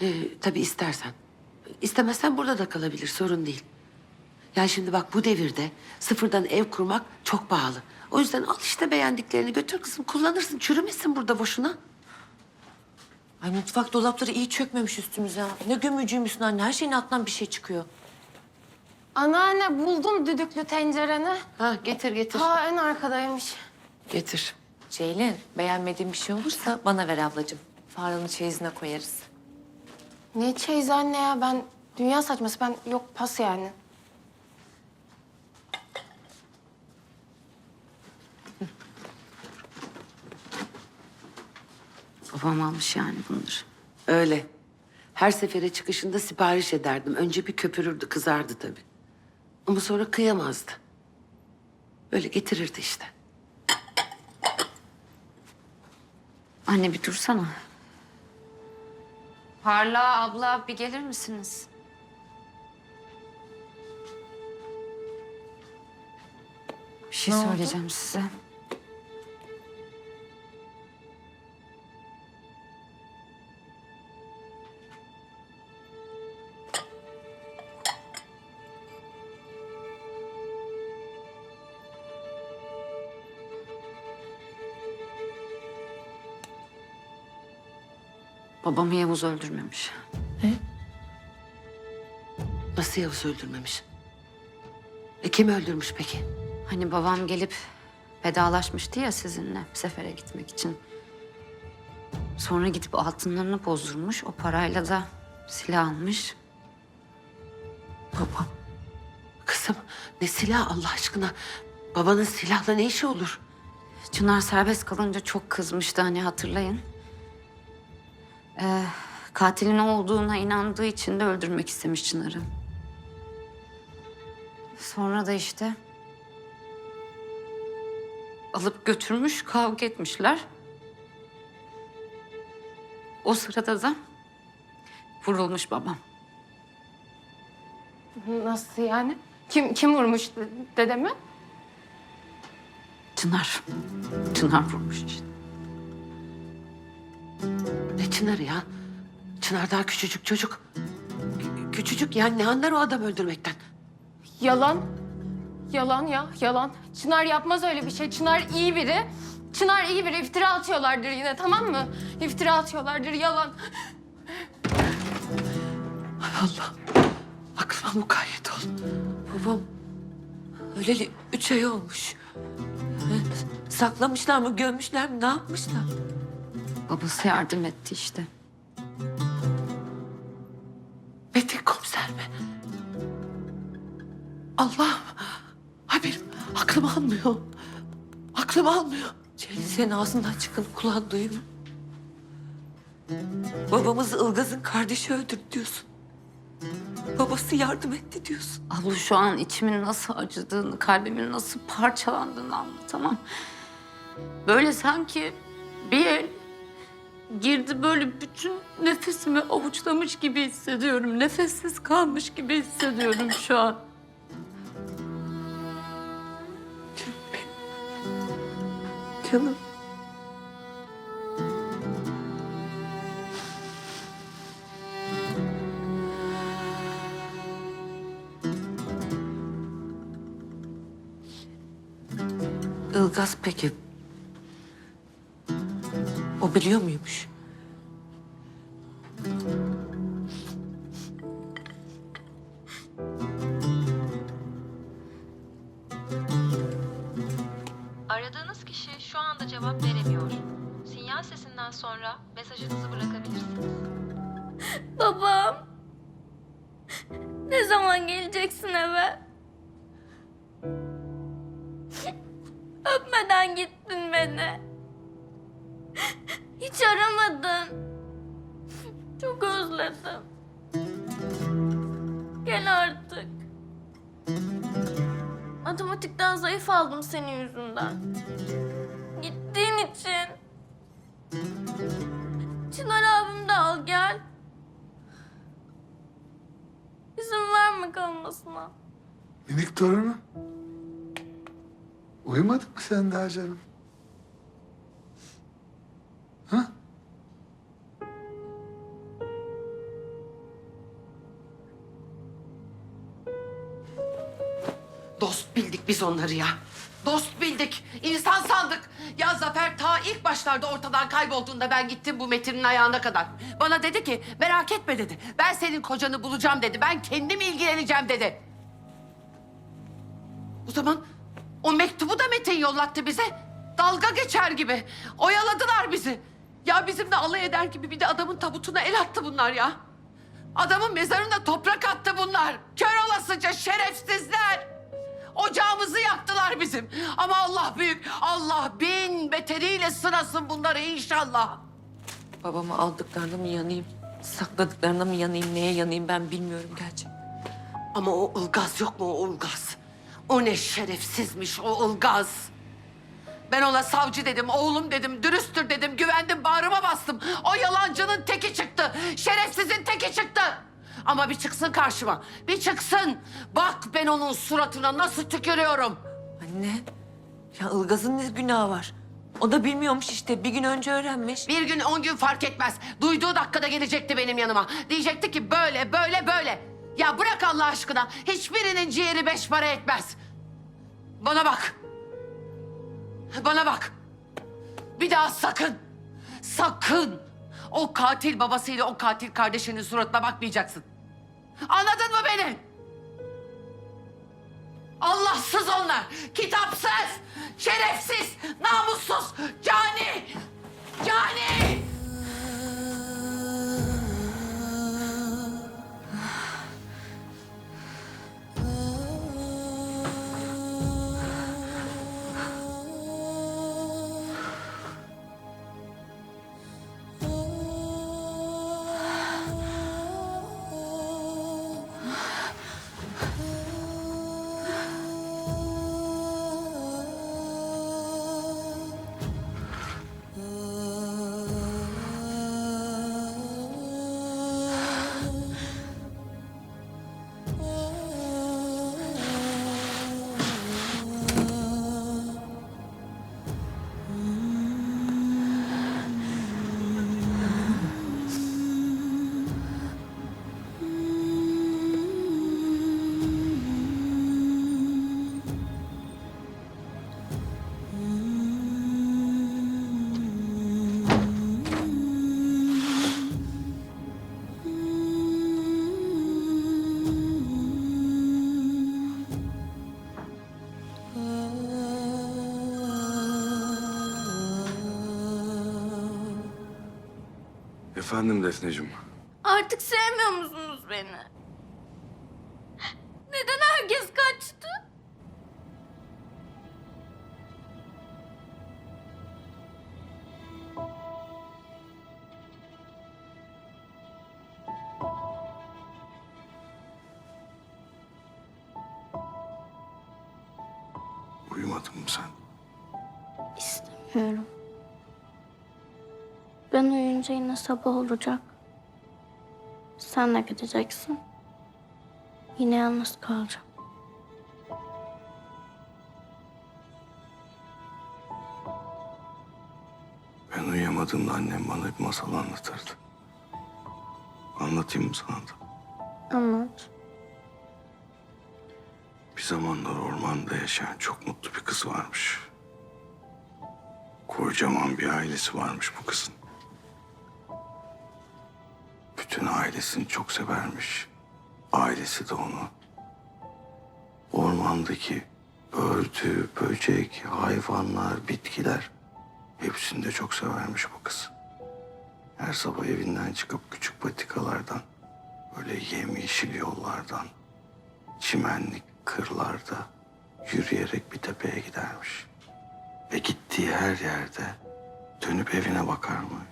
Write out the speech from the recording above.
Ee, tabii istersen. İstemezsen burada da kalabilir, sorun değil. Yani şimdi bak bu devirde sıfırdan ev kurmak çok pahalı. O yüzden al işte beğendiklerini götür kızım kullanırsın. Çürümesin burada boşuna. Ay mutfak dolapları iyi çökmemiş üstümüze. ha. Ne gömücüymüşsün anne. Her şeyin altından bir şey çıkıyor. Anneanne buldum düdüklü tencereni. Ha getir getir. Ta en arkadaymış. Getir. Ceylin beğenmediğin bir şey olursa bana ver ablacığım. Faruk'un çeyizine koyarız. Ne çeyiz anne ya ben dünya saçması ben yok pas yani. Babam almış yani bunları. Öyle. Her sefere çıkışında sipariş ederdim. Önce bir köpürürdü, kızardı tabii. Ama sonra kıyamazdı. Böyle getirirdi işte. Anne bir dursana. Parla abla bir gelir misiniz? Bir şey söyleyeceğim size. Babamı Yavuz öldürmemiş. Nasıl Yavuz öldürmemiş? E kim öldürmüş peki? Hani babam gelip vedalaşmıştı ya sizinle sefere gitmek için. Sonra gidip altınlarını bozdurmuş. O parayla da silah almış. Baba. Kızım ne silah Allah aşkına? Babanın silahla ne işi olur? Çınar serbest kalınca çok kızmıştı hani hatırlayın. Ee, katilin olduğuna inandığı için de öldürmek istemiş Çınar'ı. Sonra da işte alıp götürmüş, kavga etmişler. O sırada da vurulmuş babam. Nasıl yani? Kim kim vurmuş de- dedemi? Çınar. Çınar vurmuş işte. Çınar'ı ya? Çınar daha küçücük çocuk. Kü- Küçücük yani ne anlar o adam öldürmekten? Yalan. Yalan ya yalan. Çınar yapmaz öyle bir şey. Çınar iyi biri. Çınar iyi biri. İftira atıyorlardır yine tamam mı? İftira atıyorlardır yalan. Allah. Aklıma mukayyet ol. Babam öleli üç ay olmuş. Saklamışlar mı, gömmüşler mi, ne yapmışlar? Babası yardım etti işte. Metin komiser mi? Allah. Benim aklım almıyor. Aklım almıyor. Ceylin senin ağzından çıkan kulağın duyuyor. mu? Babamızı Ilgaz'ın kardeşi öldürdü diyorsun. Babası yardım etti diyorsun. Abla şu an içimin nasıl acıdığını, kalbimin nasıl parçalandığını anlatamam. Böyle sanki bir el girdi böyle bütün nefesimi avuçlamış gibi hissediyorum. Nefessiz kalmış gibi hissediyorum şu an. Canım. Ilgaz peki. Biliyor muymuş? Aradığınız kişi şu anda cevap veremiyor. Sinyal sesinden sonra mesajınızı bırakabilirsiniz. Babam. Ne zaman geleceksin eve? Öpmeden gittin beni. Hiç aramadın. Çok özledim. Gel artık. Matematikten zayıf aldım senin yüzünden. Gittiğin için. Çınar abim de al gel. İzin verme kalmasına. Minik torunum. Uyumadın mı sen daha canım? Ha? Dost bildik biz onları ya. Dost bildik, insan sandık. Ya Zafer ta ilk başlarda ortadan kaybolduğunda ben gittim bu Metin'in ayağına kadar. Bana dedi ki merak etme dedi. Ben senin kocanı bulacağım dedi. Ben kendim ilgileneceğim dedi. O zaman o mektubu da Metin yollattı bize. Dalga geçer gibi. Oyaladılar bizi. Ya bizimle alay eder gibi bir de adamın tabutuna el attı bunlar ya. Adamın mezarına toprak attı bunlar. Kör olasıca şerefsizler. Ocağımızı yaktılar bizim. Ama Allah büyük. Allah bin beteriyle sınasın bunları inşallah. Babamı aldıklarına mı yanayım? Sakladıklarına mı yanayım? Neye yanayım ben bilmiyorum gerçekten. Ama o ılgaz yok mu o ılgaz? O ne şerefsizmiş o ılgaz. Ben ona savcı dedim, oğlum dedim, dürüsttür dedim, güvendim, bağrıma bastım. O yalancının teki çıktı, şerefsizin teki çıktı. Ama bir çıksın karşıma, bir çıksın. Bak ben onun suratına nasıl tükürüyorum. Anne, ya Ilgaz'ın ne günahı var? O da bilmiyormuş işte. Bir gün önce öğrenmiş. Bir gün, on gün fark etmez. Duyduğu dakikada gelecekti benim yanıma. Diyecekti ki böyle, böyle, böyle. Ya bırak Allah aşkına. Hiçbirinin ciğeri beş para etmez. Bana bak. Bana bak. Bir daha sakın, sakın o katil babasıyla o katil kardeşinin suratına bakmayacaksın. Anladın mı beni? Allahsız onlar, kitapsız, şerefsiz, namussuz, cani, cani. Efendim Defneciğim. Artık sevmiyor musunuz beni? Neden herkes kaçtı? Uyumadın mı sen? İstemiyorum. Uyuyunca yine sabah olacak. Sen de gideceksin. Yine yalnız kalacağım. Ben uyuyamadığımda annem bana bir masal anlatırdı. Anlatayım mı sana da? Anlat. Bir zamanlar ormanda yaşayan çok mutlu bir kız varmış. Kocaman bir ailesi varmış bu kızın. Bütün ailesini çok severmiş. Ailesi de onu. Ormandaki börtü, böcek, hayvanlar, bitkiler hepsini de çok severmiş bu kız. Her sabah evinden çıkıp küçük patikalardan, böyle yemyeşil yollardan, çimenlik kırlarda yürüyerek bir tepeye gidermiş. Ve gittiği her yerde dönüp evine bakarmış.